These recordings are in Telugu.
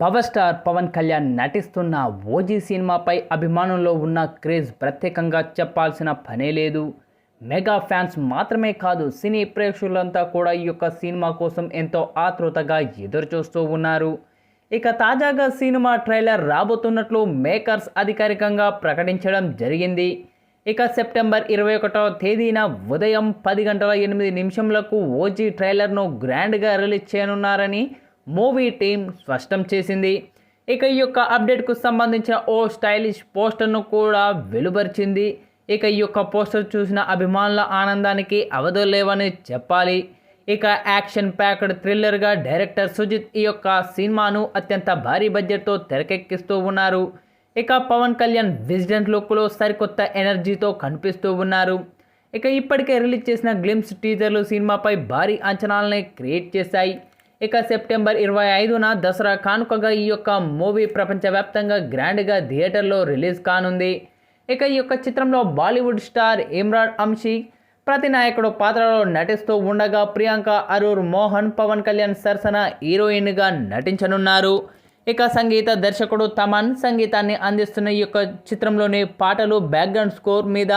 పవర్ స్టార్ పవన్ కళ్యాణ్ నటిస్తున్న ఓజీ సినిమాపై అభిమానుల్లో ఉన్న క్రేజ్ ప్రత్యేకంగా చెప్పాల్సిన పనే లేదు. మెగా ఫ్యాన్స్ మాత్రమే కాదు సినీ ప్రేక్షకులంతా కూడా ఈ యొక్క సినిమా కోసం ఎంతో ఆతృతగా ఎదురుచూస్తూ ఉన్నారు. ఇక తాజాగా సినిమా ట్రైలర్ రాబోతున్నట్లు మేకర్స్ అధికారికంగా ప్రకటించడం జరిగింది. ఇక సెప్టెంబర్ ఇరవై ఒకటో తేదీన ఉదయం పది గంటల ఎనిమిది నిమిషంలకు ఓజీ ట్రైలర్ను గ్రాండ్గా రిలీజ్ చేయనున్నారని మూవీ టీం స్పష్టం చేసింది. ఇక ఈ యొక్క అప్డేట్కు సంబంధించిన ఓ స్టైలిష్ పోస్టర్ను కూడా వెలువరిచింది. ఇక ఈ యొక్క పోస్టర్ చూసిన అభిమానుల ఆనందానికి అవధులు లేవని చెప్పాలి. ఇక యాక్షన్ ప్యాక్డ్ థ్రిల్లర్గా డైరెక్టర్ సుజిత్ ఈ యొక్క సినిమాను అత్యంత భారీ బడ్జెట్తో తెరకెక్కిస్తూ ఉన్నారు. ఇక పవన్ కళ్యాణ్ విజిడెంట్ లుక్లో సరికొత్త ఎనర్జీతో కనిపిస్తూ ఉన్నారు. ఇక ఇప్పటికే రిలీజ్ చేసిన గ్లిమ్స్ టీజర్లు సినిమాపై భారీ అంచనాలని క్రియేట్ చేశాయి. ఇక సెప్టెంబర్ ఇరవై ఐదున దసరా కానుకగా ఈ యొక్క మూవీ ప్రపంచవ్యాప్తంగా గ్రాండ్గా థియేటర్లో రిలీజ్ కానుంది. ఇక ఈ యొక్క చిత్రంలో బాలీవుడ్ స్టార్ ఇమ్రాన్ అంశీ ప్రతి నాయకుడు పాత్రలో నటిస్తూ ఉండగా ప్రియాంక అరూర్ మోహన్ పవన్ కళ్యాణ్ సరసన హీరోయిన్గా నటించనున్నారు. ఇక సంగీత దర్శకుడు తమన్ సంగీతాన్ని అందిస్తున్న ఈ యొక్క చిత్రంలోని పాటలు బ్యాక్గ్రౌండ్ స్కోర్ మీద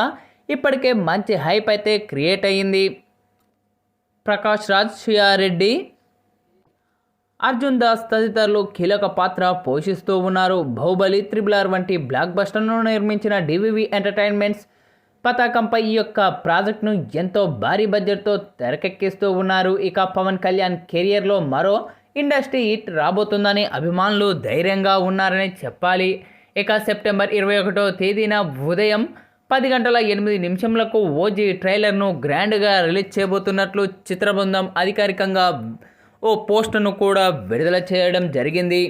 ఇప్పటికే మంచి హైప్ అయితే క్రియేట్ అయ్యింది ప్రకాష్ రాజ్ షియారెడ్డి అర్జున్ దాస్ తదితరులు కీలక పాత్ర పోషిస్తూ ఉన్నారు. బాహుబలి త్రిబులార్ వంటి బ్లాక్ బస్టర్ను నిర్మించిన డివివి ఎంటర్టైన్మెంట్స్ పతాకంపై ఈ యొక్క ప్రాజెక్ట్ను ఎంతో భారీ బడ్జెట్తో తెరకెక్కిస్తూ ఉన్నారు. ఇక పవన్ కళ్యాణ్ కెరియర్లో మరో ఇండస్ట్రీ హిట్ రాబోతుందని అభిమానులు ధైర్యంగా ఉన్నారని చెప్పాలి. ఇక సెప్టెంబర్ ఇరవై ఒకటో తేదీన ఉదయం పది గంటల ఎనిమిది నిమిషంలకు ఓజీ ట్రైలర్ను గ్రాండ్గా రిలీజ్ చేయబోతున్నట్లు చిత్రబృందం అధికారికంగా ఓ పోస్టును కూడా విడుదల చేయడం జరిగింది.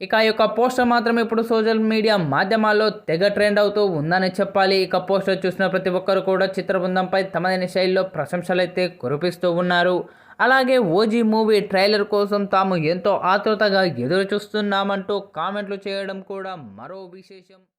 ఇక ఈ యొక్క పోస్టర్ మాత్రం ఇప్పుడు సోషల్ మీడియా మాధ్యమాల్లో తెగ ట్రెండ్ అవుతూ ఉందని చెప్పాలి. ఇక పోస్టర్ చూసిన ప్రతి ఒక్కరు కూడా చిత్ర బృందంపై తమదైన శైలిలో ప్రశంసలైతే కురిపిస్తూ ఉన్నారు. అలాగే ఓజీ మూవీ ట్రైలర్ కోసం తాము ఎంతో ఆతృతగా ఎదురు చూస్తున్నామంటూ కామెంట్లు చేయడం కూడా మరో విశేషం.